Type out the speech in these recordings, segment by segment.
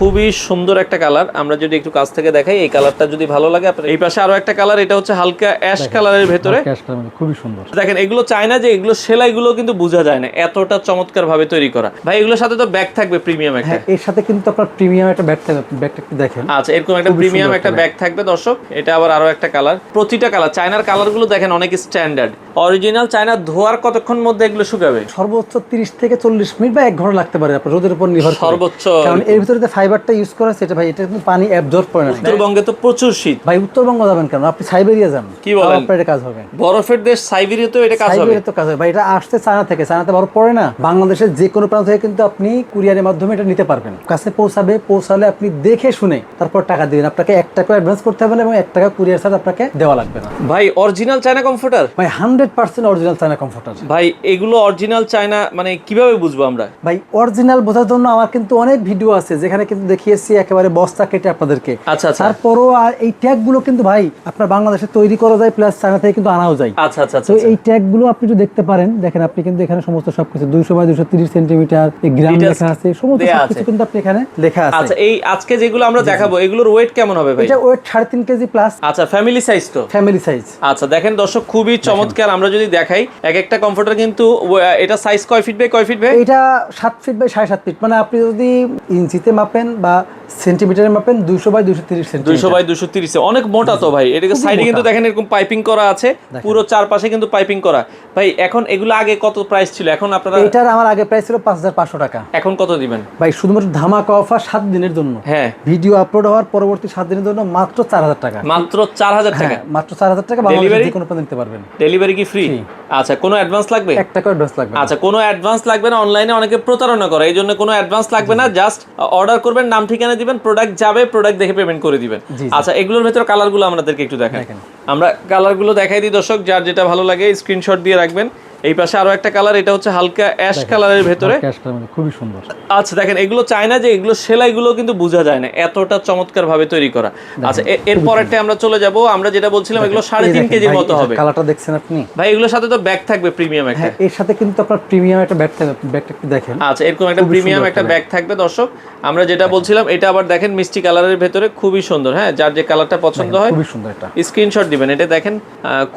খুবই সুন্দর একটা কালার। আমরা যদি একটু কাছ থেকে দেখাই এই কালারটা যদি ভালো লাগে আপনার এই পাশে আরও একটা কালার এটা হচ্ছে হালকা অ্যাশ কালারের ভেতরে। খুবই সুন্দর। দেখেন এগুলো চায় না যে এগুলো সেলাইগুলো কিন্তু বোঝা যায় না এতটা চমৎকার ভাবে তৈরি করা। ভাই এগুলোর সাথে তো ব্যাগ থাকবে প্রিমিয়াম একটা। হ্যাঁ এর সাথে কিন্তু আপনার প্রিমিয়াম একটা ব্যাগ থাকবে ব্যাগটা একটু দেখেন। আচ্ছা এরকম একটা প্রিমিয়াম একটা ব্যাগ থাকবে দর্শক। এটা আবার আরও একটা কালার। প্রতিটা কালার চায়নার কালারগুলো দেখেন অনেক স্ট্যান্ডার্ড অরিজিনাল চায়না ধোয়ার কতক্ষণ মধ্যে এগুলো শুকাবে? সর্বোচ্চ 30 থেকে চল্লিশ মিনিট বা এক ঘণ্টা লাগতে পারে আপনার রোদের উপর নির্ভর করে। সর্বোচ্চ কারণ এর ভিতরে যে ফাইবারটা ইউজ করা এটা ভাই এটা কিন্তু পানি অ্যাবজর্ব করে না। উত্তরবঙ্গে তো প্রচুর শীত। ভাই উত্তরবঙ্গ যাবেন কেন? আপনি সাইবেরিয়া যান। কি বলেন? আপনার এটা কাজ হবে। বরফের দেশ সাইবেরিয়াতেও এটা কাজ হবে? সাইবেরিয়া তো কাজ হবে। ভাই এটা আসছে চায়না থেকে। চায়নাতে বরফ পড়ে না। বাংলাদেশের যে কোনো প্রান্ত থেকে কিন্তু আপনি কুরিয়ারের মাধ্যমে এটা নিতে পারবেন। কাছে পৌঁছাবে পৌঁছালে আপনি দেখে শুনে তারপর টাকা দিবেন। আপনাকে এক টাকা অ্যাডভান্স করতে হবে না এবং এক টাকা কুরিয়ার চার্জ আপনাকে দেওয়া লাগবে না। ভাই অরিজিনাল চায়না কমফোর্টার ভাই hundred percent original China comforter ভাই এগুলো অরিজিনাল চায়না মানে কীভাবে বুঝব আমরা? ভাই অরিজিনাল বোঝার জন্য আমার কিন্তু অনেক ভিডিও আছে যেখানে কিন্তু দেখিয়েছি একেবারে বস্তা কেটে আপনাদেরকে। আচ্ছা আচ্ছা। তারপরও আর এই ট্যাগগুলো কিন্তু ভাই আপনার বাংলাদেশে তৈরি করা যায় প্লাস চায়না থেকে কিন্তু আনাও যায়। আচ্ছা আচ্ছা আচ্ছা তো এই ট্যাগগুলো আপনি যদি দেখতে পারেন দেখেন আপনি কিন্তু এখানে সমস্ত সবকিছু দুইশো বাই দুইশো তিরিশ সেন্টিমিটার গ্রাম লেখা আছে সমস্ত সবকিছু কিন্তু আপনি এখানে লেখা আছে। আচ্ছা এই আজকে যেগুলো আমরা দেখাবো এগুলোর ওয়েট কেমন হবে ভাই? এটা ওয়েট সাড়ে তিন কেজি প্লাস আচ্ছা ফ্যামিলি সাইজ তো? ফ্যামিলি সাইজ আচ্ছা দেখেন দর্শক খুবই চমৎকার আমরা যদি দেখাই এক একটা কমফোর্টার কিন্তু এটা সাইজ কয় ফিট বাই কয় ফিট ভাই এটা সাত ফিট বাই সাড়ে সাত ফিট মানে আপনি যদি ইঞ্চিতে মাপেন বা সেন্টিমিটারে মাপেন দুইশো বাই দুইশো তিরিশ সেন্টিমিটার বাই দুশো তিরিশে অনেক মোটা তো ভাই এটাকে সাইডে কিন্তু দেখেন এরকম পাইপিং করা আছে পুরো চারপাশে কিন্তু পাইপিং করা। ভাই এখন এগুলো আগে কত প্রাইস ছিল? এখন আপনারা এটার আমার আগে প্রাইস ছিল পাঁচ হাজার পাঁচশো টাকা। এখন কত দিবেন? ভাই শুধুমাত্র ধামাকা অফার সাত দিনের জন্য। হ্যাঁ। ভিডিও আপলোড হওয়ার পরবর্তী সাত দিনের জন্য মাত্র চার হাজার টাকা। মাত্র চার হাজার টাকা। হ্যাঁ মাত্র চার হাজার টাকা? যে কোনো নিতে পারবেন। ডেলিভারি কি ফ্রি আচ্ছা কোনো অ্যাডভান্স লাগবে? এক টাকা অ্যাডভান্স লাগবে আচ্ছা কোনো অ্যাডভান্স লাগবে না অনলাইনে অনেকে প্রতারণা করে এই জন্য কোনো অ্যাডভান্স লাগবে না জাস্ট অর্ডার করবেন নাম ঠিকানা দিবেন প্রোডাক্ট যাবে প্রোডাক্ট দেখে পেমেন্ট করে দিবেন। আচ্ছা এগুলোর ভেতর কালারগুলো আমাদেরকে একটু দেখাই দেখেন। আমরা কালারগুলো দেখাই দিই দর্শক যার যেটা ভালো লাগে স্ক্রিনশট দিয়ে রাখবেন। এই পাশে আরও একটা কালার এটা হচ্ছে হালকা অ্যাশ কালারের ভেতরে। খুবই সুন্দর। আচ্ছা দেখেন এগুলো চায় না যে এগুলো সেলাইগুলো কিন্তু বোঝা যায় না এতটা চমৎকার ভাবে তৈরি করা। আচ্ছা এর পরেরটা আমরা চলে যাব আমরা যেটা বলছিলাম এগুলো সাড়ে তিন কেজির মতো হবে। কালারটা দেখছেন আপনি? ভাই এগুলোর সাথে তো ব্যাগ থাকবে প্রিমিয়াম একটা। হ্যাঁ এর সাথে কিন্তু আপনার প্রিমিয়াম একটা ব্যাগ থাকবে ব্যাগটা একটু দেখেন। আচ্ছা এরকম একটা প্রিমিয়াম একটা ব্যাগ থাকবে দর্শক। আমরা যেটা বলছিলাম এটা আবার দেখেন মিষ্টি কালারের ভেতরে খুবই সুন্দর হ্যাঁ যার যে কালারটা পছন্দ হয় খুবই সুন্দর এটা। স্ক্রিনশট দিবেন। এটা দেখেন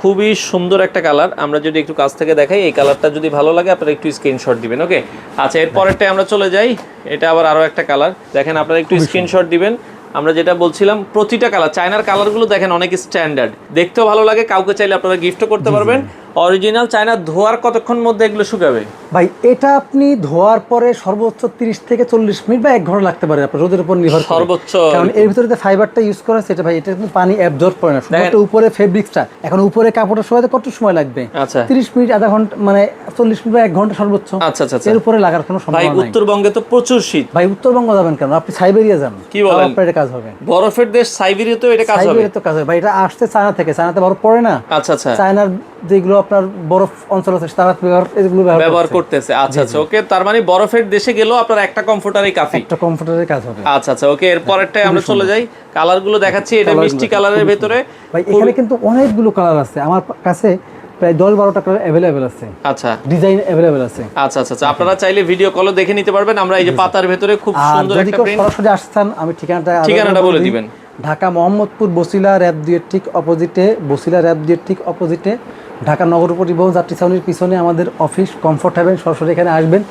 খুবই সুন্দর একটা কালার। আমরা যদি একটু কাছ থেকে দেখাই এই কালারটা যদি ভালো লাগে আপনারা একটু স্ক্রিনশট দিবেন ওকে আচ্ছা এর পরেরটাই আমরা চলে যাই। এটা আবার আরও একটা কালার। দেখেন আপনারা একটু স্ক্রিনশট দিবেন। আমরা যেটা বলছিলাম প্রতিটা কালার চায়নার কালারগুলো দেখেন অনেক স্ট্যান্ডার্ড দেখতেও ভালো লাগে কাউকে চাইলে আপনারা গিফটও করতে পারবেন। অরিজিনাল চায়না ধোয়ার কতক্ষণ মধ্যে এগুলো শুকাবে? ভাই এটা আপনি ধোয়ার পরে সর্বোচ্চ 30 থেকে চল্লিশ মিনিট বা এক ঘণ্টা লাগতে পারে আপনার রোদের উপর নির্ভর করে। সর্বোচ্চ কারণ এর ভিতরে যে ফাইবারটা ইউজ করা আছে এটা ভাই এটা কিন্তু পানি অ্যাবজর্ব করে না। শুধুমাত্র উপরে ফেব্রিক্সটা এখন উপরে কাপড়টা শোয়াতে কত সময় লাগবে? আচ্ছা। 30 মিনিট আধা ঘণ্টা মানে চল্লিশ মিনিট বা এক ঘণ্টা সর্বোচ্চ। আচ্ছা আচ্ছা আচ্ছা। এর উপরে লাগার কোনো ভাই সম্ভাবনা নাই। উত্তরবঙ্গে তো প্রচুর শীত। ভাই উত্তরবঙ্গ যাবেন কেন? আপনি সাইবেরিয়া যান। কি বলেন? আপনার এটা কাজ হবে। বরফের দেশ সাইবেরিয়াতেও এটা কাজ হবে? সাইবেরিয়া তো কাজ হবে। ভাই এটা আসছে চায়না থেকে চায়নাতে বরফ পড়ে না। আচ্ছা আচ্ছা। চায়নার যেগুলো আপনার বরফ অঞ্চল আছে তারা এগুলো ব্যবহার করতেছে। আচ্ছা আচ্ছা ওকে তার মানে বরফের দেশে গেলেও আপনার একটা কমফোর্টারই কাফি। একটা কমফোর্টারের কাজ হবে। আচ্ছা আচ্ছা ওকে এর পরেরটায় আমরা চলে যাই। কালারগুলো দেখাচ্ছি এটা মিষ্টি কালারের ভেতরে। ভাই এখানে কিন্তু অনেকগুলো কালার আছে। আমার কাছে প্রায় দশ বারোটা কালার অ্যাভেলেবেল আছে। আচ্ছা। ডিজাইন অ্যাভেলেবেল আছে। আচ্ছা আচ্ছা আচ্ছা আপনারা চাইলে ভিডিও কলও দেখে নিতে পারবেন। আমরা এই যে পাতার ভেতরে খুব সুন্দর একটা প্রিন্ট সরাসরি আসছেন আমি ঠিকানাটা ঠিকানাটা বলে দিবেন। ঢাকা মোহাম্মদপুর বসিলা র্যাব দুয়ের ঠিক অপোজিটে, বসিলা র্যাব দুয়ের ঠিক অপোজিটে, ঢাকা নগর পরিবহন যাত্রী ছাউনির পিছনে আমাদের অফিস। কমফোর্ট হবেন সরাসরি এখানে আসবেন।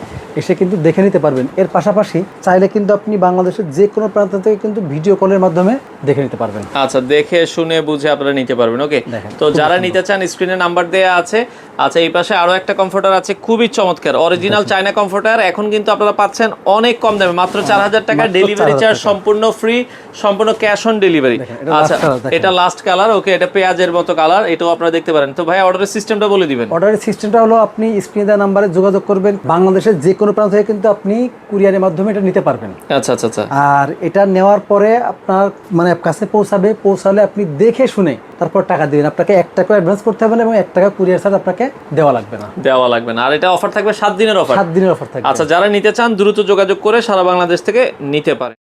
এসে কিন্তু দেখে নিতে পারবেন। এর পাশাপাশি চাইলে কিন্তু আপনি বাংলাদেশের যে কোনো প্রান্ত থেকে কিন্তু ভিডিও কলের মাধ্যমে দেখে নিতে পারবেন। আচ্ছা দেখে শুনে বুঝে আপনারা নিতে পারবেন ওকে? তো যারা নিতে চান স্ক্রিনে নাম্বার দেয়া আছে। আচ্ছা এই পাশে আরও একটা কমফোর্টার আছে খুবই চমৎকার। অরিজিনাল চায়না কমফোর্টার এখন কিন্তু আপনারা পাচ্ছেন অনেক কম দামে মাত্র চার হাজার টাকা ডেলিভারি চার্জ সম্পূর্ণ ফ্রি সম্পূর্ণ ক্যাশ অন ডেলিভারি আচ্ছা এটা লাস্ট কালার ওকে? এটা পেঁয়াজের মতো কালার এটাও আপনারা দেখতে পারেন। তো ভাই অর্ডারের সিস্টেমটা বলে দিবেন। অর্ডারের সিস্টেমটা হলো আপনি স্ক্রিনে দেওয়া নাম্বারে যোগাযোগ করবেন। বাংলাদেশের যে কোনো প্রান্ত থেকে কিন্তু আপনি কুরিয়ারের মাধ্যমে এটা নিতে পারবেন। আচ্ছা আচ্ছা আচ্ছা। আর এটা নেওয়ার পরে আপনার মানে কাছে পৌঁছাবে পৌঁছালে আপনি দেখে শুনে তারপর টাকা দিবেন। আপনাকে এক টাকা অ্যাডভান্স করতে হবে না এবং এক টাকা কুরিয়ার চার্জ আপনাকে দেওয়া লাগবে না। দেওয়া লাগবে না। আর এটা অফার থাকবে সাত দিনের অফার সাত দিনের অফার থাকবে। আচ্ছা যারা নিতে চান দ্রুত যোগাযোগ করে সারা বাংলাদেশ থেকে নিতে পারে।